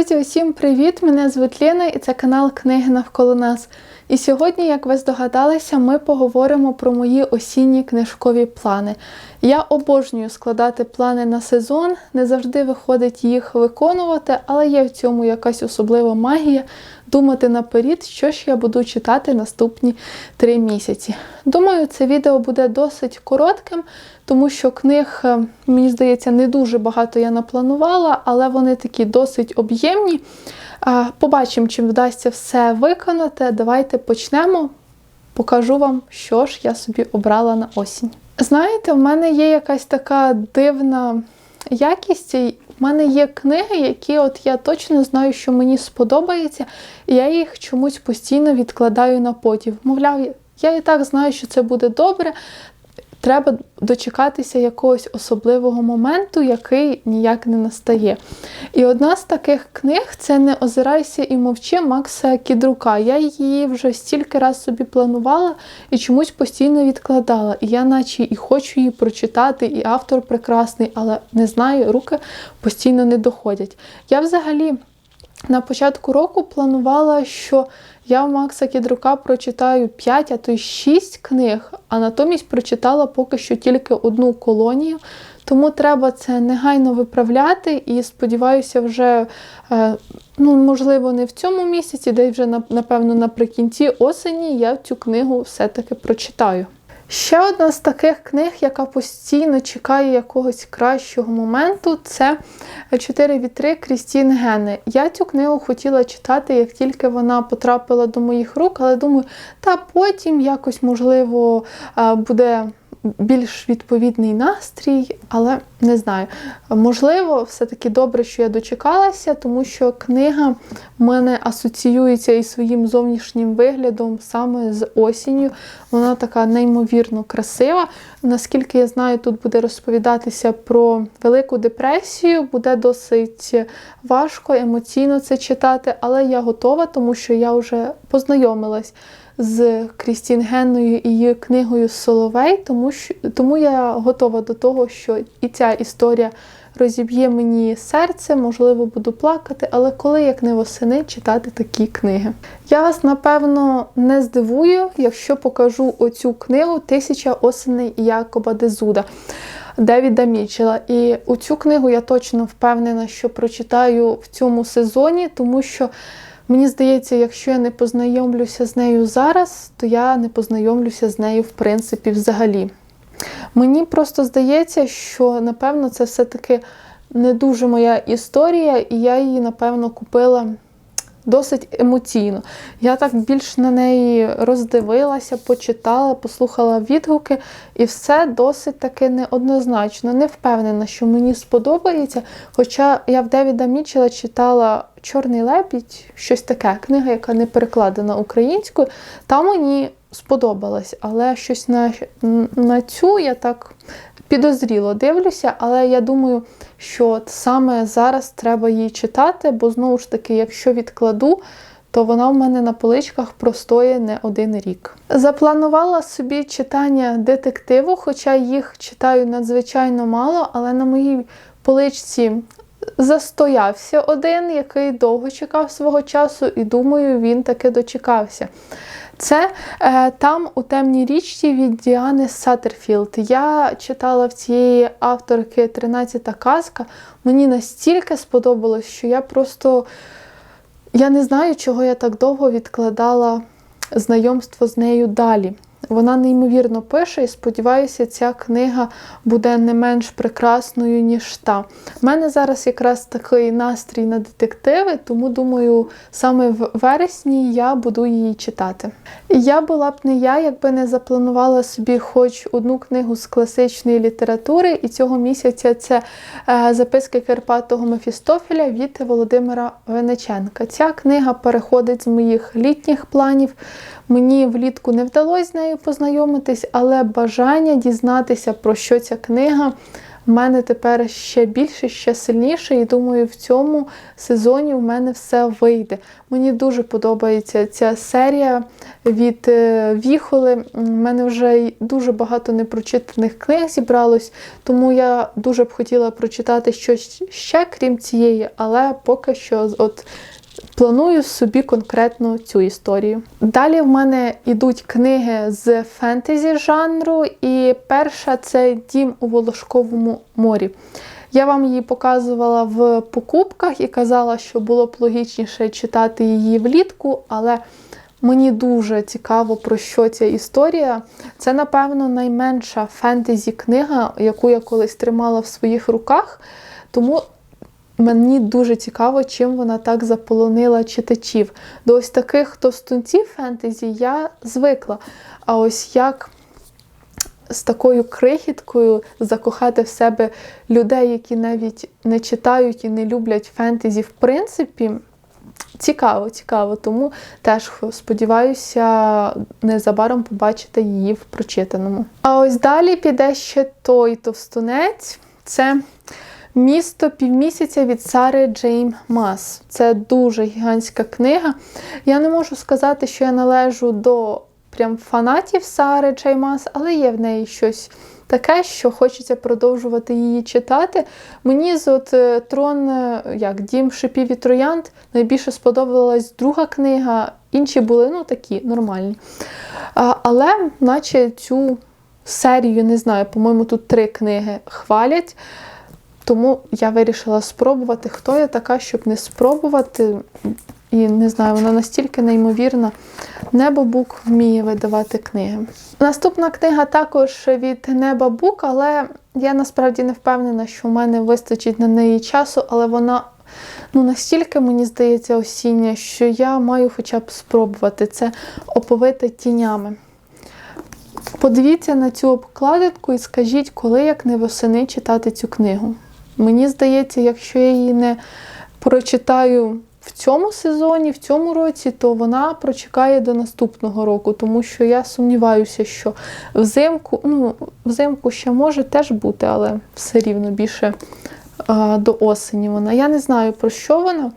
Друзі, усім привіт! Мене звуть Ліна і це канал Книги навколо нас. І сьогодні, як ви здогадалися, ми поговоримо про мої осінні книжкові плани. Я обожнюю складати плани на сезон, не завжди виходить їх виконувати, але є в цьому якась особлива магія думати наперед, що ж я буду читати наступні три місяці. Думаю, це відео буде досить коротким, тому що книг, е, мені здається, не дуже багато я напланувала, але вони такі досить об'ємні. Побачимо, чи вдасться все виконати. Давайте почнемо. Покажу вам, що ж я собі обрала на осінь. Знаєте, в мене є якась така дивна якість. У мене є книги, які от я точно знаю, що мені сподобається, і я їх чомусь постійно відкладаю на потім. Мовляв, я і так знаю, що це буде добре. Треба дочекатися якогось особливого моменту, який ніяк не настає. І одна з таких книг це Не озирайся і мовчи Макса Кідрука. Я її вже стільки раз собі планувала і чомусь постійно відкладала. І я, наче і хочу її прочитати, і автор прекрасний, але не знаю, руки постійно не доходять. Я взагалі. На початку року планувала, що я в Макса Кідрука прочитаю 5, а то й 6 книг, а натомість прочитала поки що тільки одну колонію. Тому треба це негайно виправляти і сподіваюся, вже, е, ну, можливо, не в цьому місяці, де вже, напевно, наприкінці осені я цю книгу все-таки прочитаю. Ще одна з таких книг, яка постійно чекає якогось кращого моменту, це Чотири вітри Крістін Гени. Я цю книгу хотіла читати, як тільки вона потрапила до моїх рук, але думаю, та потім якось, можливо, буде більш відповідний настрій, але не знаю. Можливо, все-таки добре, що я дочекалася, тому що книга в мене асоціюється із своїм зовнішнім виглядом саме з осінню. Вона така неймовірно красива. Наскільки я знаю, тут буде розповідатися про Велику депресію, буде досить важко емоційно це читати, але я готова, тому що я вже познайомилась з Крістін Генною і її книгою Соловей, тому що тому я готова до того, що і ця історія розіб'є мені серце, можливо, буду плакати, але коли як не восени читати такі книги. Я вас, напевно, не здивую, якщо покажу оцю книгу Тисяча осеней Якоба Дезуда. Девіда Мічела. І у цю книгу я точно впевнена, що прочитаю в цьому сезоні, тому що Мені здається, якщо я не познайомлюся з нею зараз, то я не познайомлюся з нею, в принципі, взагалі. Мені просто здається, що, напевно, це все-таки не дуже моя історія, і я її, напевно, купила досить емоційно. Я так більш на неї роздивилася, почитала, послухала відгуки, і все досить таки неоднозначно. Не впевнена, що мені сподобається. Хоча я в Девіда Мічела читала Чорний лебідь, щось таке, книга, яка не перекладена українською, там мені сподобалось, але щось на, на цю я так підозріло дивлюся, але я думаю, що саме зараз треба її читати, бо знову ж таки, якщо відкладу, то вона в мене на поличках простоє не один рік. Запланувала собі читання детективу, хоча їх читаю надзвичайно мало, але на моїй поличці застоявся один, який довго чекав свого часу, і думаю, він таки дочекався. Це е, там у темній річці від Діани Саттерфілд. Я читала в цієї авторки 13-та казка. Мені настільки сподобалось, що я просто я не знаю, чого я так довго відкладала знайомство з нею далі. Вона неймовірно пише, і сподіваюся, ця книга буде не менш прекрасною, ніж та. У мене зараз якраз такий настрій на детективи, тому думаю, саме в вересні я буду її читати. Я була б не я, якби не запланувала собі хоч одну книгу з класичної літератури, і цього місяця це е, записки Карпатого Мефістофеля від Володимира Венеченка. Ця книга переходить з моїх літніх планів. Мені влітку не вдалося з нею познайомитись, але бажання дізнатися, про що ця книга, в мене тепер ще більше, ще сильніше, і думаю, в цьому сезоні в мене все вийде. Мені дуже подобається ця серія від е, Віхоли. У мене вже дуже багато непрочитаних книг зібралось, тому я дуже б хотіла прочитати щось ще, крім цієї, але поки що от. Планую собі конкретно цю історію. Далі в мене йдуть книги з фентезі жанру, і перша це Дім у Волошковому морі. Я вам її показувала в покупках і казала, що було б логічніше читати її влітку, але мені дуже цікаво, про що ця історія. Це, напевно, найменша фентезі книга, яку я колись тримала в своїх руках. Тому Мені дуже цікаво, чим вона так заполонила читачів. До ось таких товстунців фентезі я звикла. А ось як з такою крихіткою закохати в себе людей, які навіть не читають і не люблять фентезі, в принципі, цікаво, цікаво. Тому теж сподіваюся, незабаром побачити її в прочитаному. А ось далі піде ще той товстунець. Це. Місто півмісяця від Сари Джейм Мас. Це дуже гігантська книга. Я не можу сказати, що я належу до прям фанатів Сари Джейм Мас, але є в неї щось таке, що хочеться продовжувати її читати. Мені з от е, трон, е, як Дім шипів і троянд, найбільше сподобалась друга книга, інші були ну, такі нормальні. А, Але, наче цю серію, не знаю, по-моєму, тут три книги хвалять. Тому я вирішила спробувати, хто я така, щоб не спробувати. І не знаю, вона настільки неймовірна. Небо Бук вміє видавати книги. Наступна книга також від Неба Бук, але я насправді не впевнена, що в мене вистачить на неї часу, але вона ну, настільки, мені здається, осіння, що я маю хоча б спробувати це оповити тінями. Подивіться на цю обкладинку і скажіть, коли як не восени читати цю книгу. Мені здається, якщо я її не прочитаю в цьому сезоні, в цьому році, то вона прочекає до наступного року, тому що я сумніваюся, що взимку, ну, взимку ще може теж бути, але все рівно більше а, до осені вона. Я не знаю, про що вона.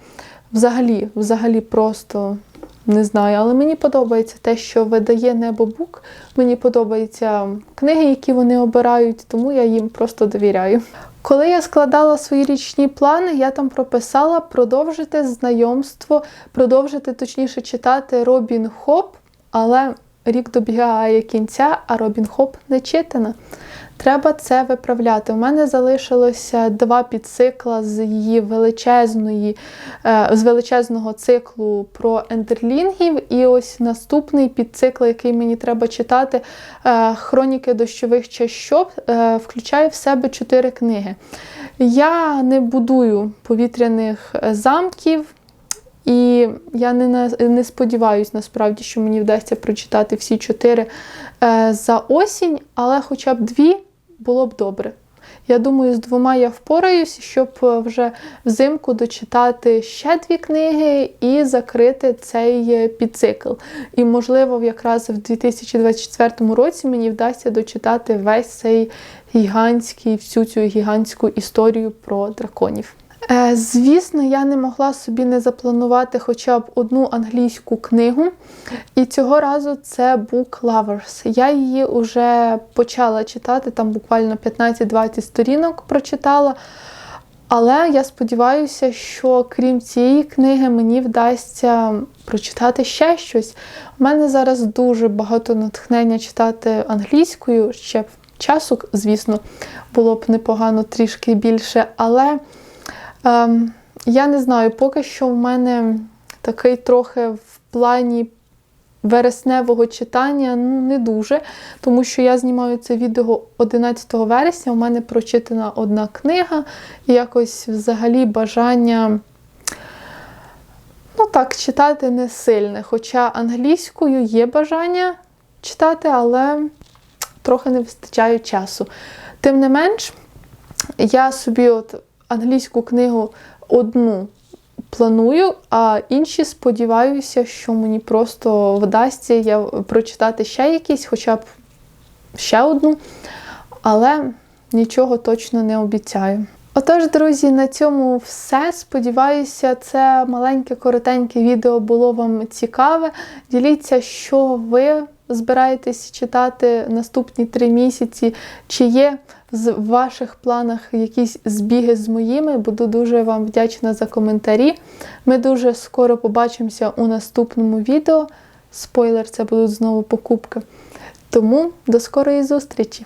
Взагалі, взагалі просто. Не знаю, але мені подобається те, що видає Небо Бук. Мені подобаються книги, які вони обирають, тому я їм просто довіряю. Коли я складала свої річні плани, я там прописала продовжити знайомство, продовжити точніше читати Робін Хоп, але рік добігає кінця, а Робін Хоп не читана. Треба це виправляти. У мене залишилося два підцикла з її величезної, е, з величезного циклу про ендерлінгів. І ось наступний підцикл, який мені треба читати, е, Хроніки дощових чащоб, е, включає в себе чотири книги. Я не будую повітряних замків. І я не не сподіваюся, насправді, що мені вдасться прочитати всі чотири е, за осінь, але хоча б дві було б добре. Я думаю, з двома я впораюсь, щоб е, вже взимку дочитати ще дві книги і закрити цей е, підцикл. І, можливо, якраз в 2024 році мені вдасться дочитати весь цей гігантський, всю цю гігантську історію про драконів. Е, звісно, я не могла собі не запланувати хоча б одну англійську книгу. І цього разу це Book Lovers. Я її вже почала читати, там буквально 15-20 сторінок прочитала. Але я сподіваюся, що крім цієї книги мені вдасться прочитати ще щось. У мене зараз дуже багато натхнення читати англійською. Ще часу, звісно, було б непогано трішки більше. Але Ем, я не знаю, поки що в мене такий трохи в плані вересневого читання ну, не дуже, тому що я знімаю це відео 11 вересня, у мене прочитана одна книга, і якось взагалі бажання. Ну так, читати не сильне. Хоча англійською є бажання читати, але трохи не вистачає часу. Тим не менш, я собі от англійську книгу одну планую, а інші сподіваюся, що мені просто вдасться я прочитати ще якісь, хоча б ще одну. Але нічого точно не обіцяю. Отож, друзі, на цьому все. Сподіваюся, це маленьке коротеньке відео було вам цікаве. Діліться, що ви збираєтесь читати наступні три місяці, чи є в ваших планах якісь збіги з моїми. Буду дуже вам вдячна за коментарі. Ми дуже скоро побачимося у наступному відео. Спойлер, це будуть знову покупки. Тому до скорої зустрічі!